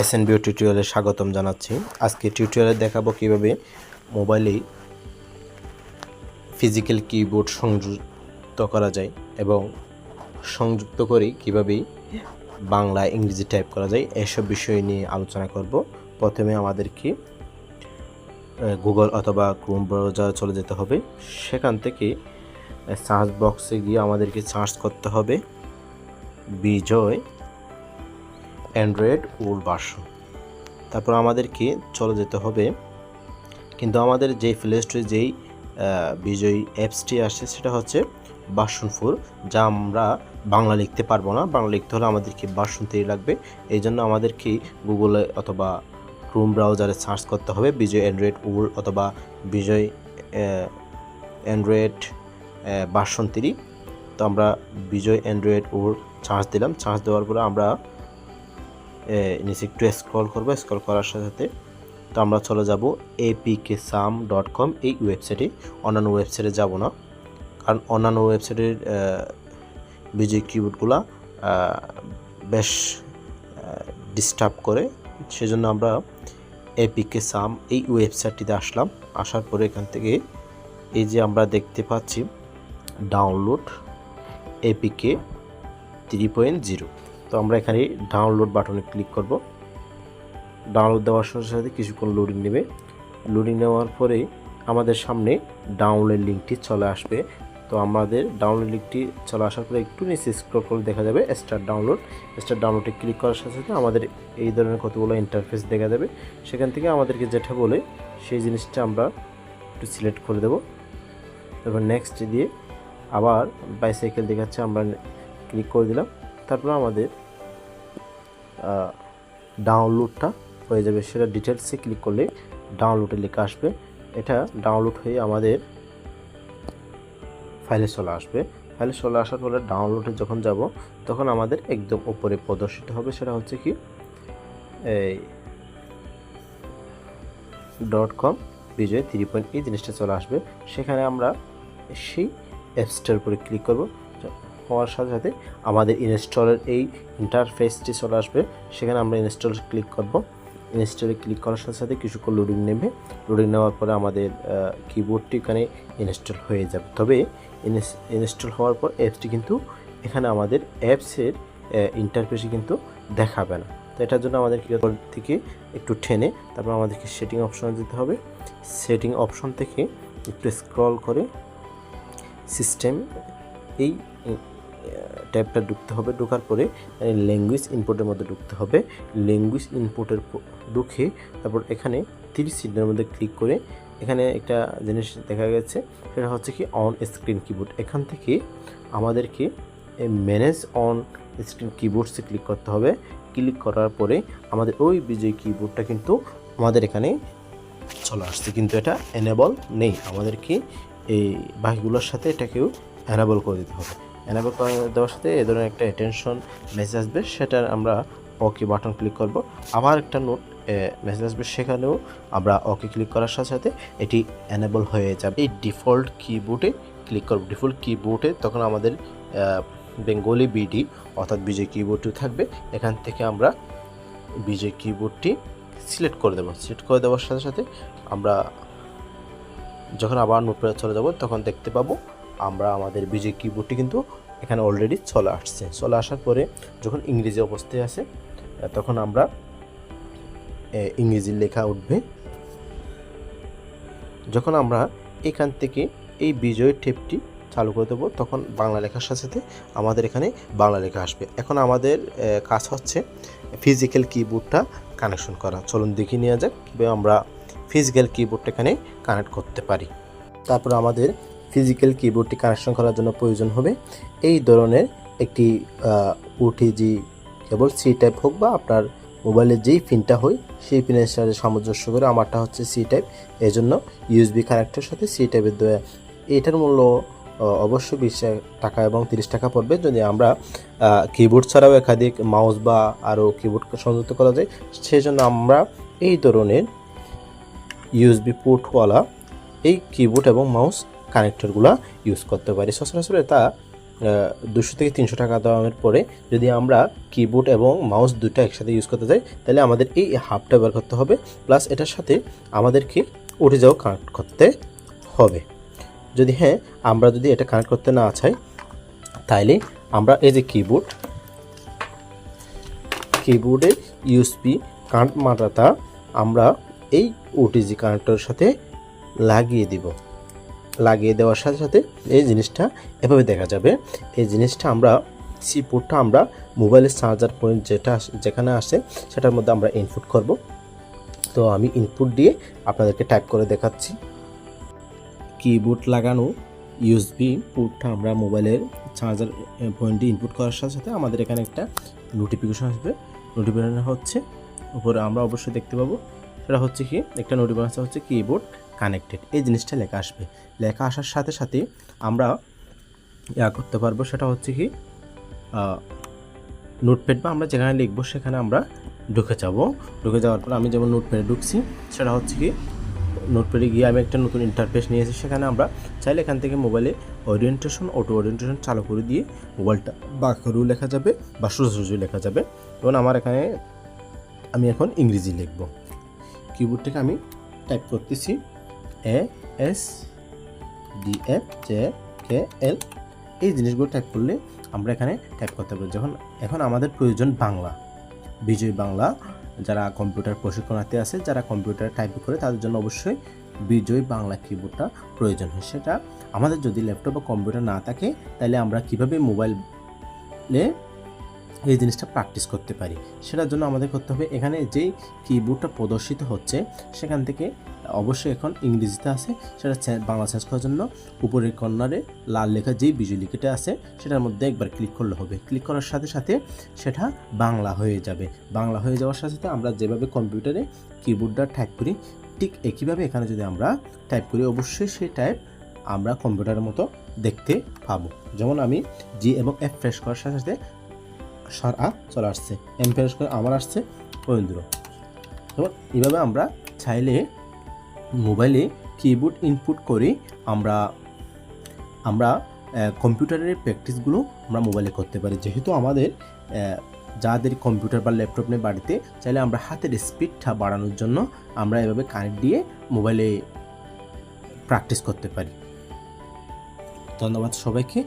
S N bio টিউটোরিয়ালে স্বাগতম জানাচ্ছি। আজকে টিউটোরিয়ালে দেখাবো কীভাবে মোবাইলে ফিজিক্যাল কিবোর্ড সংযুক্ত করা যায় এবং সংযুক্ত করে কীভাবে বাংলা, ইংরেজি টাইপ করা যায়, এসব বিষয় নিয়ে আলোচনা করব। প্রথমে আমাদেরকে গুগল অথবা ক্রোম ব্রাউজার চলে যেতে হবে। সেখান থেকে সার্চ বক্সে গিয়ে আমাদেরকে সার্চ করতে হবে। Bijoy android all version. তারপর আমাদেরকে চলে যেতে হবে। কিন্তু আমাদের যেই প্লে স্টোরে যেই বিজয়ী অ্যাপসটি আসছে সেটা হচ্ছে ভার্সন ফোর, যা আমরা বাংলা লিখতে পারব না। বাংলা লিখতে হলে আমাদেরকে ভার্সন থ্রি লাগবে। এই জন্য আমাদেরকে গুগলে অথবা ক্রোম ব্রাউজারে সার্চ করতে হবে, বিজয় অ্যান্ড্রয়েড ওল অথবা বিজয় অ্যান্ড্রয়েড ভার্সন থ্রি। তো আমরা বিজয় অ্যান্ড্রয়েড ওর চার্জ দিলাম। চার্জ দেওয়ার পরে আমরা নিচে একটু স্ক্রল করব স্ক্রল করার সাথে সাথে তো আমরা চলে যাব এপিকে সাম ডট কম এই ওয়েবসাইটে অন্যান্য ওয়েবসাইটে যাব না, কারণ অন্যান্য ওয়েবসাইটের বিজয় কিবোর্ডগুলো বেশ ডিস্টার্ব করে। সেজন্য আমরা এপিকে সাম এই ওয়েবসাইটটিতে আসলাম। আসার পরে এখান থেকে এই যে আমরা দেখতে পাচ্ছি download APK three point zero আমরা এখানে ডাউনলোড বাটনে ক্লিক করব। ডাউনলোড দেওয়ার সাথে সাথে কিছুক্ষণ লোডিং নেবে। লোডিং নেওয়ার পরে আমাদের সামনে ডাউনলোড লিঙ্কটি চলে আসবে। তো আমাদের ডাউনলোড লিঙ্কটি চলে আসার পরে একটু নিচে স্ক্রল করে দেখা যাবে স্টার ডাউনলোড স্টার ডাউনলোডে ক্লিক করার সাথে সাথে আমাদের এই ধরনের কতগুলো ইন্টারফেস দেখা যাবে। সেখান থেকে আমাদেরকে যেটা বলে সেই জিনিসটা আমরা একটু সিলেক্ট করে দেবো। তারপর নেক্সট দিয়ে আবার বাইসাইকেল দেখাচ্ছে, আমরা ক্লিক করে দিলাম। তারপর আমাদের ডাউনলোডটা হয়ে যাবে। সেটা ডিটেলসে ক্লিক করলে ডাউনলোডে লেখা আসবে। এটা ডাউনলোড হয়ে আমাদের ফাইলে চলে আসবে। ফাইলে চলে আসার পরে ডাউনলোডে যখন যাব, তখন আমাদের একদম উপরে প্রদর্শিত হবে। সেটা হচ্ছে কি, এই dot com Bijoy three point এই জিনিসটা চলে আসবে। সেখানে আমরা সেই অ্যাপসটার উপরে ক্লিক করব। হওয়ার সাথে সাথে আমাদের ইনস্টলের এই ইন্টারফেসটি চলে আসবে। সেখানে আমরা ইনস্টল ক্লিক করব। ইনস্টলে ক্লিক করার সাথে সাথে কিছুক্ষণ লোডিং নেবে। লোডিং নেওয়ার পরে আমাদের কিবোর্ডটি এখানে ইনস্টল হয়ে যাবে। তবে ইনস্টল হওয়ার পর অ্যাপসটি কিন্তু এখানে আমাদের অ্যাপসের ইন্টারফেসে কিন্তু দেখাবে না। তো এটার জন্য আমাদের কি থেকে একটু টেনে তারপর আমাদেরকে সেটিং অপশনে যেতে হবে। সেটিং অপশন থেকে একটু স্ক্রল করে সিস্টেম এই ট্যাবটা ঢুকতে হবে। ঢোকার পরে ল্যাঙ্গুয়েজ ইনপুটের মধ্যে ঢুকতে হবে। ল্যাঙ্গুয়েজ ইনপুটের ঢুকে তারপর এখানে তিরিশ সিটের মধ্যে ক্লিক করে এখানে একটা জিনিস দেখা গেছে, সেটা হচ্ছে কি অন স্ক্রিন কিবোর্ড এখান থেকে আমাদেরকে ম্যানেজ অন স্ক্রিন কিবোর্ডসে ক্লিক করতে হবে। ক্লিক করার পরে আমাদের ওই বিজয় কিবোর্ডটা কিন্তু আমাদের এখানে চলে আসছে। কিন্তু এটা এনেবল নেই। আমাদেরকে এই বাকিগুলোর সাথে এটাকেও অ্যানাবল করে দিতে হবে। অ্যানাবল করে দেওয়ার সাথে এ ধরনের একটা অ্যাটেনশন মেসেজ আসবে, সেটার আমরা ওকে বাটন ক্লিক করব। আবার একটা নোট মেসেজ আসবে, সেখানেও আমরা ওকে ক্লিক করার সাথে সাথে এটি অ্যানেবল হয়ে যাবে। এই ডিফল্ট কিবোর্ডে ক্লিক করব। ডিফল্ট কিবোর্ডে তখন আমাদের বেঙ্গলি বিডি অর্থাৎ বিজয় কিবোর্ডটি থাকবে। এখান থেকে আমরা বিজয় কিবোর্ডটি সিলেক্ট করে দেবো। সিলেক্ট করে দেওয়ার সাথে সাথে আমরা যখন আবার নোটপ্যাডে চলে যাব, তখন দেখতে পাবো আমরা আমাদের বিজয় কিবোর্ডটি কিন্তু এখানে অলরেডি চলে আসছে। চলে আসার পরে যখন ইংরেজি অবস্থায় আছে, তখন আমরা ইংরেজি লেখা উঠবে। যখন আমরা এখান থেকে এই বিজয় টেপটি চালু করে দেবো, তখন বাংলা লেখার সাথে সাথে আমাদের এখানে বাংলা লেখা আসবে। এখন আমাদের কাজ হচ্ছে ফিজিক্যাল কিবোর্ডটা কানেকশন করা। চলুন দেখে নেওয়া যাক কীভাবে আমরা ফিজিক্যাল কিবোর্ডটা এখানে কানেক্ট করতে পারি। তারপর আমাদের ফিজিক্যাল কিবোর্ডটি কানেকশন করার জন্য প্রয়োজন হবে। এই ধরনের একটি ওটিজি কেবল সি টাইপ হোক বা আপনার মোবাইলের যেই পিনটা হয়, সেই পিনের সাথে সামঞ্জস্য করে আমারটা হচ্ছে সি টাইপ এই জন্য ইউএসবি কানেক্টের সাথে সি টাইপের দেওয়া এটার মূল্য অবশ্যই বিশ টাকা এবং তিরিশ টাকা পড়বে। যদি আমরা কিবোর্ড ছাড়াও একাধিক মাউস বা আরও কিবোর্ড সংযুক্ত করা যায় সেই জন্য আমরা এই ধরনের ইউএসবি পোর্টওয়ালা এই কিবোর্ড এবং মাউস কানেক্টরগুলো ইউজ করতে পারি। সচরাচর তা দুশো থেকে তিনশো টাকা দামের পরে যদি আমরা কিবোর্ড এবং মাউস দুটো একসাথে ইউজ করতে চাই তাহলে আমাদের এই হাবটা ব্যবহার করতে হবে। প্লাস এটার সাথে আমাদেরকে উঠে যাওয়া কানেক্ট করতে হবে। যদি হ্যাঁ আমরা যদি এটা কানেক্ট করতে না চাই, তাইলে আমরা এই যে কিবোর্ড কিবোর্ডে ইউএসবি কানেক্ট মাটাটা আমরা এই ওটিজি কানেক্টরের সাথে লাগিয়ে দিব। লাগিয়ে দেওয়ার সাথে সাথে এই জিনিসটা এভাবে দেখা যাবে। এই জিনিসটা আমরা সি পোর্টটা আমরা মোবাইলের চার্জার পয়েন্ট যেটা যেখানে আসে, সেটার মধ্যে আমরা ইনপুট করব। তো আমি ইনপুট দিয়ে আপনাদেরকে টাইপ করে দেখাচ্ছি। কিবোর্ড লাগানো ইউএসবি পোর্টটা আমরা মোবাইলের চার্জার পয়েন্টে ইনপুট করার সাথে সাথে আমাদের এখানে একটা নোটিফিকেশন আসবে। নোটিফিকেশন হচ্ছে, উপরে আমরা অবশ্যই দেখতে পাবো। সেটা হচ্ছে কি, একটা নোটিফিকেশন হচ্ছে কিবোর্ড কানেক্টেড এই জিনিসটা লেখা আসবে। লেখা আসার সাথে সাথে আমরা ইয়া করতে পারব, সেটা হচ্ছে কি নোটপ্যাড বা আমরা যেখানে লিখব সেখানে আমরা ঢুকে যাব। ঢুকে যাওয়ার পর আমি যেমন নোটপ্যাডে ঢুকছি, সেটা হচ্ছে কি নোটপ্যাডে গিয়ে আমি একটা নতুন ইন্টারফেস নিয়েছি, সেখানে আমরা চাইলে এখান থেকে মোবাইলে ওরিয়েন্টেশন অটো ওরিয়েন্টেশন চালু করে দিয়ে মোবাইলটা বা বাঁকরু লেখা যাবে বা সোজা সোজা লেখা যাবে। এবং আমার এখানে আমি এখন ইংরেজি লিখব। কিবোর্ড থেকে আমি টাইপ করতেছি। A S D F J K L এই জিনিসগুলো টাইপ করলে আমরা এখানে টাইপ করতে পারি। যখন, এখন আমাদের প্রয়োজন বাংলা, বিজয় বাংলা, যারা কম্পিউটার প্রশিক্ষণার্থী আছে, যারা কম্পিউটার টাইপ করে, তাদের জন্য অবশ্যই বিজয় বাংলা কিবোর্ডটা প্রয়োজন হয়। সেটা আমাদের যদি ল্যাপটপ বা কম্পিউটার না থাকে, তাহলে আমরা কীভাবে মোবাইলে এই জিনিসটা প্র্যাকটিস করতে পারি। সেটার জন্য আমাদের করতে হবে, এখানে যেই কিবোর্ডটা প্রদর্শিত হচ্ছে, সেখান থেকে অবশ্যই এখন ইংরেজিতে আছে, সেটা বাংলা চেঞ্জ করার জন্য উপরের কর্নারে লাল লেখা যেই বিজুলিকেটে আছে, সেটার মধ্যে একবার ক্লিক করলে হবে। ক্লিক করার সাথে সাথে সেটা বাংলা হয়ে যাবে। বাংলা হয়ে যাওয়ার সাথে সাথে আমরা যেভাবে কম্পিউটারে কিবোর্ডটা টাইপ করি, ঠিক একইভাবে এখানে যদি আমরা টাইপ করি, অবশ্যই সেই টাইপ আমরা কম্পিউটারের মতো দেখতে পাবো। যেমন আমি জি এবং এফ ফ্রেশ করার সাথে সাথে সার আ চলে আসছে। এম ফ্রেশ করে আমার আসছে পয়েন্দ্র তো এইভাবে আমরা চাইলে মোবাইলে কিবোর্ড ইনপুট করে আমরা আমরা কম্পিউটারের প্র্যাকটিসগুলো আমরা মোবাইলে করতে পারি। যেহেতু আমাদের যাদের কম্পিউটার বা ল্যাপটপ নেই বাড়িতে, চাইলে আমরা হাতের স্পিডটা বাড়ানোর জন্য আমরা এভাবে কানেক্ট দিয়ে মোবাইলে প্র্যাকটিস করতে পারি। ধন্যবাদ সবাইকে।